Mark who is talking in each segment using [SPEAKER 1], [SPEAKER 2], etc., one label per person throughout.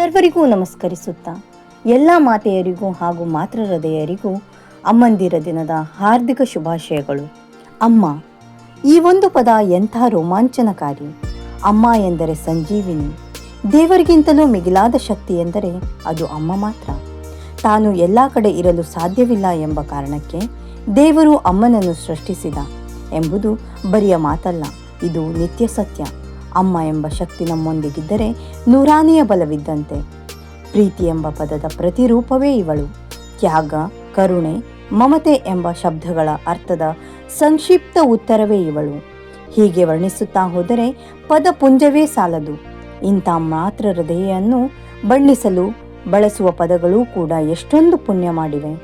[SPEAKER 1] ಸರ್ವರಿಗೂ ನಮಸ್ಕರಿಸುತ್ತಾ ಎಲ್ಲ ಮಾತೆಯರಿಗೂ ಹಾಗೂ ಮಾತೃಹೃದಯರಿಗೂ ಅಮ್ಮಂದಿರ ದಿನದ ಹಾರ್ದಿಕ ಶುಭಾಶಯಗಳು. ಅಮ್ಮ, ಈ ಒಂದು ಪದ ಎಂಥ ರೋಮಾಂಚನಕಾರಿ. ಅಮ್ಮ ಎಂದರೆ ಸಂಜೀವಿನಿ. ದೇವರಿಗಿಂತಲೂ ಮಿಗಿಲಾದ ಶಕ್ತಿ ಎಂದರೆ ಅದು ಅಮ್ಮ ಮಾತ್ರ. ತಾನು ಎಲ್ಲ ಕಡೆ ಇರಲು ಸಾಧ್ಯವಿಲ್ಲ ಎಂಬ ಕಾರಣಕ್ಕೆ ದೇವರು ಅಮ್ಮನನ್ನು ಸೃಷ್ಟಿಸಿದ ಎಂಬುದು ಬರಿಯ ಮಾತಲ್ಲ, ಇದು ನಿತ್ಯ ಸತ್ಯ. ಅಮ್ಮ ಎಂಬ ಶಕ್ತಿ ನಮ್ಮೊಂದಿಗಿದ್ದರೆ ನೂರಾನೆಯ ಬಲವಿದ್ದಂತೆ. ಪ್ರೀತಿ ಎಂಬ ಪದದ ಪ್ರತಿರೂಪವೇ ಇವಳು. ತ್ಯಾಗ, ಕರುಣೆ, ಮಮತೆ ಎಂಬ ಶಬ್ದಗಳ ಅರ್ಥದ ಸಂಕ್ಷಿಪ್ತ ಉತ್ತರವೇ ಇವಳು. ಹೀಗೆ ವರ್ಣಿಸುತ್ತಾ ಹೋದರೆ ಪದಪುಂಜವೇ ಸಾಲದು. ಇಂಥ ಮಾತ್ರ ಹೃದಯವನ್ನು ಬಣ್ಣಿಸಲು ಬಳಸುವ ಪದಗಳೂ ಕೂಡ ಎಷ್ಟೊಂದು ಪುಣ್ಯ ಮಾಡಿವೆ.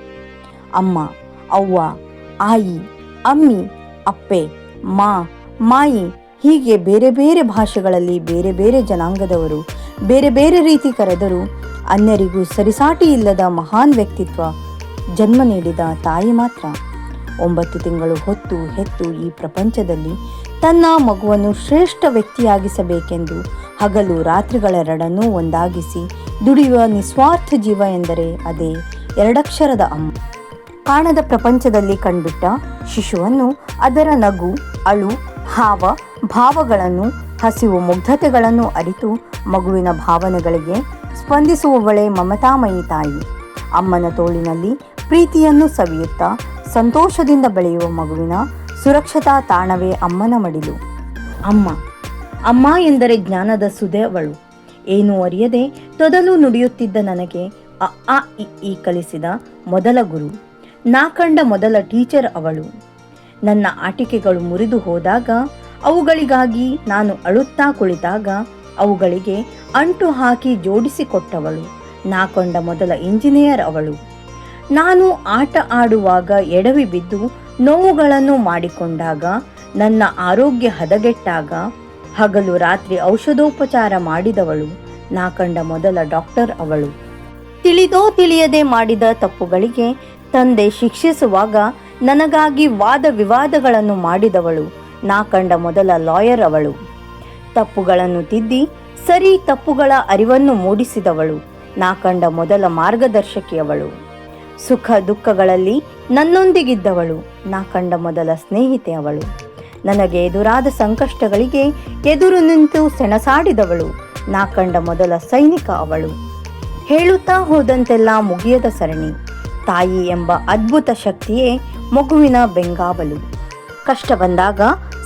[SPEAKER 1] ಅಮ್ಮ, ಅವ್ವ, ಆಯಿ, ಅಮ್ಮಿ, ಅಪ್ಪೆ, ಮಾ, ಮಾಯಿ ಹೀಗೆ ಬೇರೆ ಬೇರೆ ಭಾಷೆಗಳಲ್ಲಿ ಬೇರೆ ಬೇರೆ ಜನಾಂಗದವರು, ಬೇರೆ ಬೇರೆ ರೀತಿ ಕರೆದರೂ ಅನ್ಯರಿಗೂ ಸರಿಸಾಟಿ ಇಲ್ಲದ ಮಹಾನ್ ವ್ಯಕ್ತಿತ್ವ ಜನ್ಮ ನೀಡಿದ ತಾಯಿ ಮಾತ್ರ. ಒಂಬತ್ತು ತಿಂಗಳು ಹೊತ್ತು ಹೆತ್ತು ಈ ಪ್ರಪಂಚದಲ್ಲಿ ತನ್ನ ಮಗುವನ್ನು ಶ್ರೇಷ್ಠ ವ್ಯಕ್ತಿಯಾಗಿಸಬೇಕೆಂದು ಹಗಲು ರಾತ್ರಿಗಳೆರಡನ್ನೂ ಒಂದಾಗಿಸಿ ದುಡಿಯುವ ನಿಸ್ವಾರ್ಥ ಜೀವ ಎಂದರೆ ಅದೇ ಎರಡಕ್ಷರದ ಅಮ್ಮ. ಕಾಣದ ಪ್ರಪಂಚದಲ್ಲಿ ಕಂಡುಬಿಟ್ಟ ಶಿಶುವನ್ನು ಅದರ ನಗು, ಅಳು, ಹಾವ ಭಾವಗಳನ್ನು, ಹಸಿವು ಮುಗ್ಧತೆಗಳನ್ನು ಅರಿತು ಮಗುವಿನ ಭಾವನೆಗಳಿಗೆ ಸ್ಪಂದಿಸುವವಳೆ ಮಮತಾಮಯಿ ತಾಯಿ. ಅಮ್ಮನ ತೋಳಿನಲ್ಲಿ ಪ್ರೀತಿಯನ್ನು ಸವಿಯುತ್ತಾ ಸಂತೋಷದಿಂದ ಬೆಳೆಯುವ ಮಗುವಿನ ಸುರಕ್ಷತಾ ತಾಣವೇ ಅಮ್ಮನ ಮಡಿಲು. ಅಮ್ಮ ಅಮ್ಮ ಎಂದರೆ ಜ್ಞಾನದ ಸುದೇವಳು ಏನೂ ಅರಿಯದೆ ತೊದಲು ನುಡಿಯುತ್ತಿದ್ದ ನನಗೆ ಅ ಆ ಇ ಕಲಿಸಿದ ಮೊದಲ ಗುರು. ನಾ ಕಂಡ ಮೊದಲ ಟೀಚರ್ ಅವಳು. ನನ್ನ ಆಟಿಕೆಗಳು ಮುರಿದು ಹೋದಾಗ ಅವುಗಳಿಗಾಗಿ ನಾನು ಅಳುತ್ತಾ ಕುಳಿತಾಗ ಅವುಗಳಿಗೆ ಅಂಟು ಹಾಕಿ ಜೋಡಿಸಿಕೊಟ್ಟವಳು. ನಾಕೊಂಡ ಮೊದಲ ಇಂಜಿನಿಯರ್ ಅವಳು. ನಾನು ಆಟ ಆಡುವಾಗ ಎಡವಿ ಬಿದ್ದು ನೋವುಗಳನ್ನು ಮಾಡಿಕೊಂಡಾಗ, ನನ್ನ ಆರೋಗ್ಯ ಹದಗೆಟ್ಟಾಗ, ಹಗಲು ರಾತ್ರಿ ಔಷಧೋಪಚಾರ ಮಾಡಿದವಳು. ನಾಕಂಡ ಮೊದಲ ಡಾಕ್ಟರ್ ಅವಳು. ತಿಳಿದೋ ತಿಳಿಯದೆ ಮಾಡಿದ ತಪ್ಪುಗಳಿಗೆ ತಂದೆ ಶಿಕ್ಷಿಸುವಾಗ ನನಗಾಗಿ ವಾದ ವಿವಾದಗಳನ್ನು ಮಾಡಿದವಳು. ನಾ ಕಂಡ ಮೊದಲ ಲಾಯರ್ ಅವಳು. ತಪ್ಪುಗಳನ್ನು ತಿದ್ದಿ ಸರಿ ತಪ್ಪುಗಳ ಅರಿವನ್ನು ಮೂಡಿಸಿದವಳು. ನಾ ಕಂಡ ಮೊದಲ ಮಾರ್ಗದರ್ಶಕಿಯವಳು ಸುಖ ದುಃಖಗಳಲ್ಲಿ ನನ್ನೊಂದಿಗಿದ್ದವಳು. ನಾ ಕಂಡ ಮೊದಲ ಸ್ನೇಹಿತೆ ಅವಳು. ನನಗೆ ಎದುರಾದ ಸಂಕಷ್ಟಗಳಿಗೆ ಎದುರು ನಿಂತು ಸೆಣಸಾಡಿದವಳು. ನಾ ಕಂಡ ಮೊದಲ ಸೈನಿಕ ಅವಳು. ಹೇಳುತ್ತಾ ಹೋದಂತೆಲ್ಲ ಮುಗಿಯದ ಸರಣಿ. ತಾಯಿ ಎಂಬ ಅದ್ಭುತ ಶಕ್ತಿಯೇ ಮಗುವಿನ ಬೆಂಗಾವಲು. ಕಷ್ಟ ಬಂದಾಗ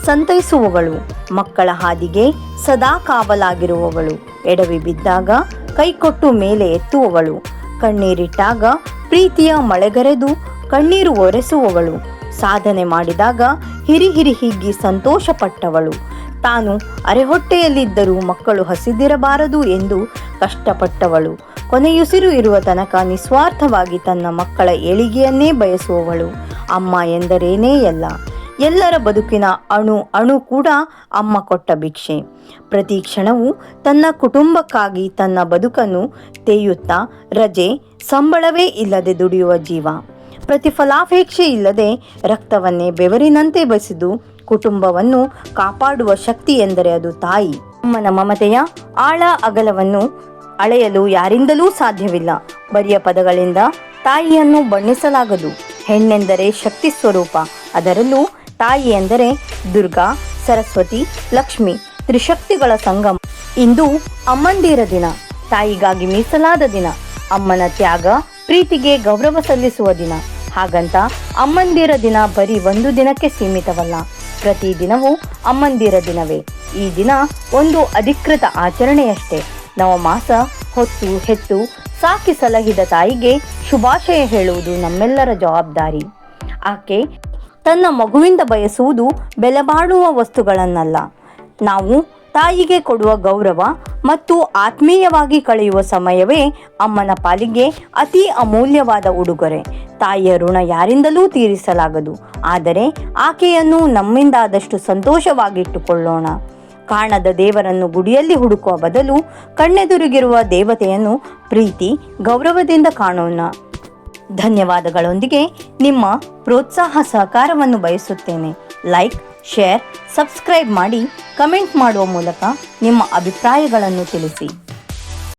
[SPEAKER 1] ಸಂತೈಸುವವಳು. ಮಕ್ಕಳ ಹಾದಿಗೆ ಸದಾ ಕಾವಲಾಗಿರುವವಳು. ಎಡವಿ ಬಿದ್ದಾಗ ಕೈಕೊಟ್ಟು ಮೇಲೆ ಎತ್ತುವವಳು. ಕಣ್ಣೀರಿಟ್ಟಾಗ ಪ್ರೀತಿಯ ಮಳೆಗರೆದು ಕಣ್ಣೀರು ಒರೆಸುವವಳು. ಸಾಧನೆ ಮಾಡಿದಾಗ ಹಿರಿ ಹಿರಿ ಹಿಗ್ಗಿ ಸಂತೋಷಪಟ್ಟವಳು. ತಾನು ಅರೆಹೊಟ್ಟೆಯಲ್ಲಿದ್ದರೂ ಮಕ್ಕಳು ಹಸಿದಿರಬಾರದು ಎಂದು ಕಷ್ಟಪಟ್ಟವಳು. ಕೊನೆಯುಸಿರು ಇರುವ ತನಕ ನಿಸ್ವಾರ್ಥವಾಗಿ ತನ್ನ ಮಕ್ಕಳ ಏಳಿಗೆಯನ್ನೇ ಬಯಸುವವಳು. ಅಮ್ಮ ಎಂದರೇನೇ ಎಲ್ಲ ಎಲ್ಲರ ಬದುಕಿನ ಅಣು ಅಣು ಕೂಡ ಅಮ್ಮ ಕೊಟ್ಟ ಭಿಕ್ಷೆ. ಪ್ರತಿ ಕ್ಷಣವೂ ತನ್ನ ಕುಟುಂಬಕ್ಕಾಗಿ ತನ್ನ ಬದುಕನ್ನು ತೇಯುತ್ತಾ ರಜೆ ಸಂಬಳವೇ ಇಲ್ಲದೆ ದುಡಿಯುವ ಜೀವ. ಪ್ರತಿಫಲಾಪೇಕ್ಷೆ ಇಲ್ಲದೆ ರಕ್ತವನ್ನೇ ಬೆವರಿನಂತೆ ಬಸಿದು ಕುಟುಂಬವನ್ನು ಕಾಪಾಡುವ ಶಕ್ತಿ ಎಂದರೆ ಅದು ತಾಯಿ. ಅಮ್ಮನ ಮಮತೆಯ ಆಳ ಅಗಲವನ್ನು ಅಳೆಯಲು ಯಾರಿಂದಲೂ ಸಾಧ್ಯವಿಲ್ಲ. ಬರಿಯ ಪದಗಳಿಂದ ತಾಯಿಯನ್ನು ಬಣ್ಣಿಸಲಾಗದು. ಹೆಣ್ಣೆಂದರೆ ಶಕ್ತಿ ಸ್ವರೂಪ. ಅದರಲ್ಲೂ ತಾಯಿ ಎಂದರೆ ದುರ್ಗಾ, ಸರಸ್ವತಿ, ಲಕ್ಷ್ಮಿ, ತ್ರಿಶಕ್ತಿಗಳ ಸಂಗಮ. ಇಂದು ಅಮ್ಮಂದಿರ ದಿನ. ತಾಯಿಗಾಗಿ ಮೀಸಲಾದ ದಿನ. ಅಮ್ಮನ ತ್ಯಾಗ ಪ್ರೀತಿಗೆ ಗೌರವ ಸಲ್ಲಿಸುವ ದಿನ. ಹಾಗಂತ ಅಮ್ಮಂದಿರ ದಿನ ಬರೀ ಒಂದು ದಿನಕ್ಕೆ ಸೀಮಿತವಲ್ಲ. ಪ್ರತಿ ದಿನವೂ ಅಮ್ಮಂದಿರ ದಿನವೇ. ಈ ದಿನ ಒಂದು ಅಧಿಕೃತ ಆಚರಣೆಯಷ್ಟೇ. ನವಮಾಸ ಹೊತ್ತು ಹೆತ್ತು ಸಾಕಿ ಸಲಹಿದ ತಾಯಿಗೆ ಶುಭಾಶಯ ಹೇಳುವುದು ನಮ್ಮೆಲ್ಲರ ಜವಾಬ್ದಾರಿ. ಆಕೆ ತನ್ನ ಮಗುವಿಂದ ಬಯಸುವುದು ಬೆಲೆಬಾಳುವ ವಸ್ತುಗಳನ್ನಲ್ಲ. ನಾವು ತಾಯಿಗೆ ಕೊಡುವ ಗೌರವ ಮತ್ತು ಆತ್ಮೀಯವಾಗಿ ಕಳೆಯುವ ಸಮಯವೇ ಅಮ್ಮನ ಪಾಲಿಗೆ ಅತಿ ಅಮೂಲ್ಯವಾದ ಉಡುಗೊರೆ. ತಾಯಿಯ ಋಣ ಯಾರಿಂದಲೂ ತೀರಿಸಲಾಗದು. ಆದರೆ ಆಕೆಯನ್ನು ನಮ್ಮಿಂದಾದಷ್ಟು ಸಂತೋಷವಾಗಿಟ್ಟುಕೊಳ್ಳೋಣ. ಕಾಣದ ದೇವರನ್ನು ಗುಡಿಯಲ್ಲಿ ಹುಡುಕುವ ಬದಲು ಕಣ್ಣೆದುರುಗಿರುವ ದೇವತೆಯನ್ನು ಪ್ರೀತಿ, ಗೌರವದಿಂದ ಕಾಣೋಣ. ಧನ್ಯವಾದಗಳೊಂದಿಗೆ ನಿಮ್ಮ ಪ್ರೋತ್ಸಾಹ ಸಹಕಾರವನ್ನು ಬಯಸುತ್ತೇನೆ. ಲೈಕ್ ಶೇರ್ ಸಬ್ಸ್ಕ್ರೈಬ್ ಮಾಡಿ ಕಮೆಂಟ್ ಮಾಡುವ ಮೂಲಕ ನಿಮ್ಮ ಅಭಿಪ್ರಾಯಗಳನ್ನು ತಿಳಿಸಿ.